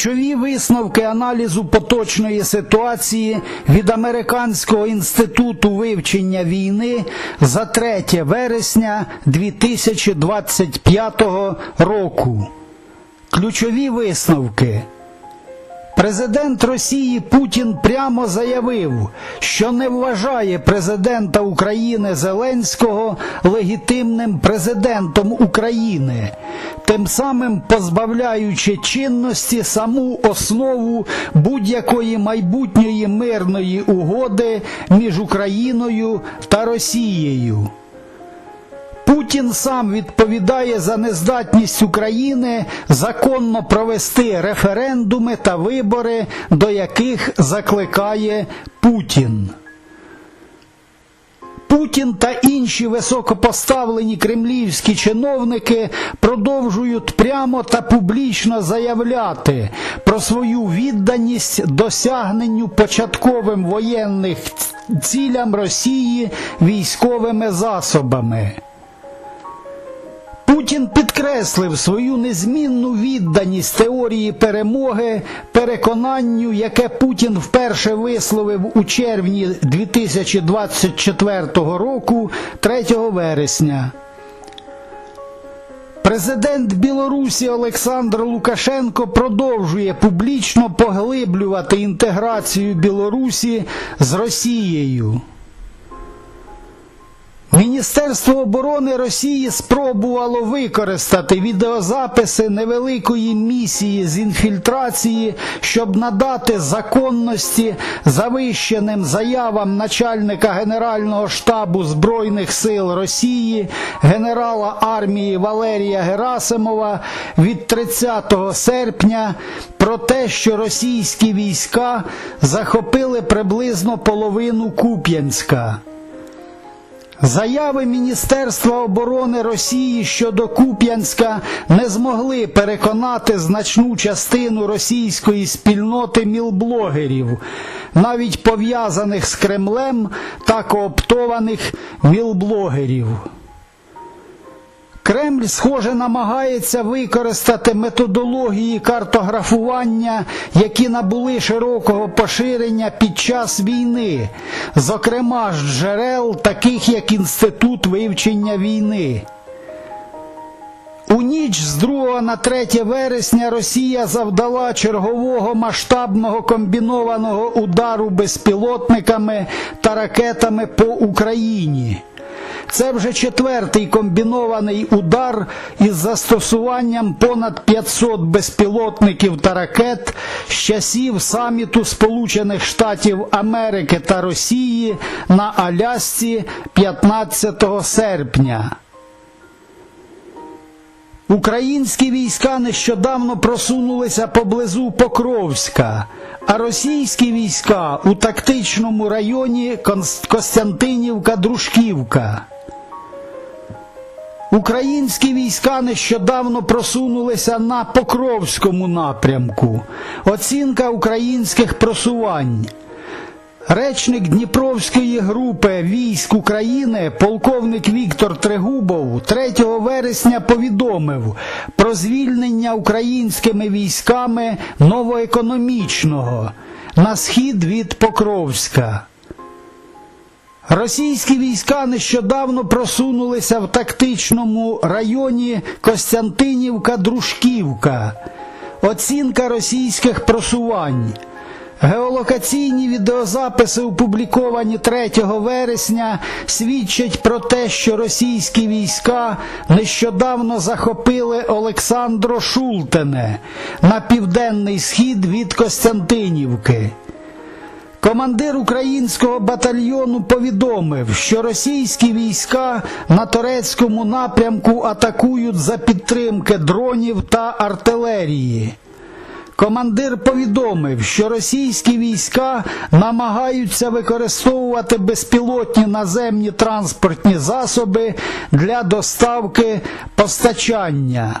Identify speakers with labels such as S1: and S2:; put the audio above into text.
S1: Ключові висновки аналізу поточної ситуації від Американського інституту вивчення війни за 3 вересня 2025 року. Ключові висновки. Президент Росії Путін прямо заявив, що не вважає президента України Зеленського легітимним президентом України, тим самим позбавляючи чинності саму основу будь-якої майбутньої мирної угоди між Україною та Росією. Путін сам відповідає за нездатність України законно провести референдуми та вибори, до яких закликає Путін. Путін та інші високопоставлені кремлівські чиновники продовжують прямо та публічно заявляти про свою відданість досягненню початковим воєнних цілям Росії військовими засобами. Путін підкреслив свою незмінну відданість теорії перемоги, переконанню, яке Путін вперше висловив у червні 2024 року 3 вересня. Президент Білорусі Олександр Лукашенко продовжує публічно поглиблювати інтеграцію Білорусі з Росією. Міністерство оборони Росії спробувало використати відеозаписи невеликої місії з інфільтрації, щоб надати законності завищеним заявам начальника Генерального штабу Збройних сил Росії, генерала армії Валерія Герасимова від 30 серпня про те, що російські війська захопили приблизно половину Куп'янська. Заяви Міністерства оборони Росії щодо Куп'янська не змогли переконати значну частину російської спільноти мілблогерів, навіть пов'язаних з Кремлем та кооптованих мілблогерів. Кремль, схоже, намагається використати методології картографування, які набули широкого поширення під час війни, зокрема з джерел, таких як Інститут вивчення війни. У ніч з 2 на 3 вересня Росія завдала чергового масштабного комбінованого удару безпілотниками та ракетами по Україні. Це вже четвертий комбінований удар із застосуванням понад 500 безпілотників та ракет з часів саміту Сполучених Штатів Америки та Росії на Алясці 15 серпня. Українські війська нещодавно просунулися поблизу Покровська, а російські війська у тактичному районі Костянтинівка-Дружківка. Українські війська нещодавно просунулися на Покровському напрямку. Оцінка українських просувань. Речник Дніпровської групи військ України, полковник Віктор Трегубов, 3 вересня повідомив про звільнення українськими військами новоекономічного на схід від Покровська. Російські війська нещодавно просунулися в тактичному районі Костянтинівка-Дружківка. Оцінка російських просувань. Геолокаційні відеозаписи, опубліковані 3 вересня, свідчать про те, що російські війська нещодавно захопили Олександро Шултене на південний схід від Костянтинівки. Командир українського батальйону повідомив, що російські війська на турецькому напрямку атакують за підтримки дронів та артилерії. Командир повідомив, що російські війська намагаються використовувати безпілотні наземні транспортні засоби для доставки постачання.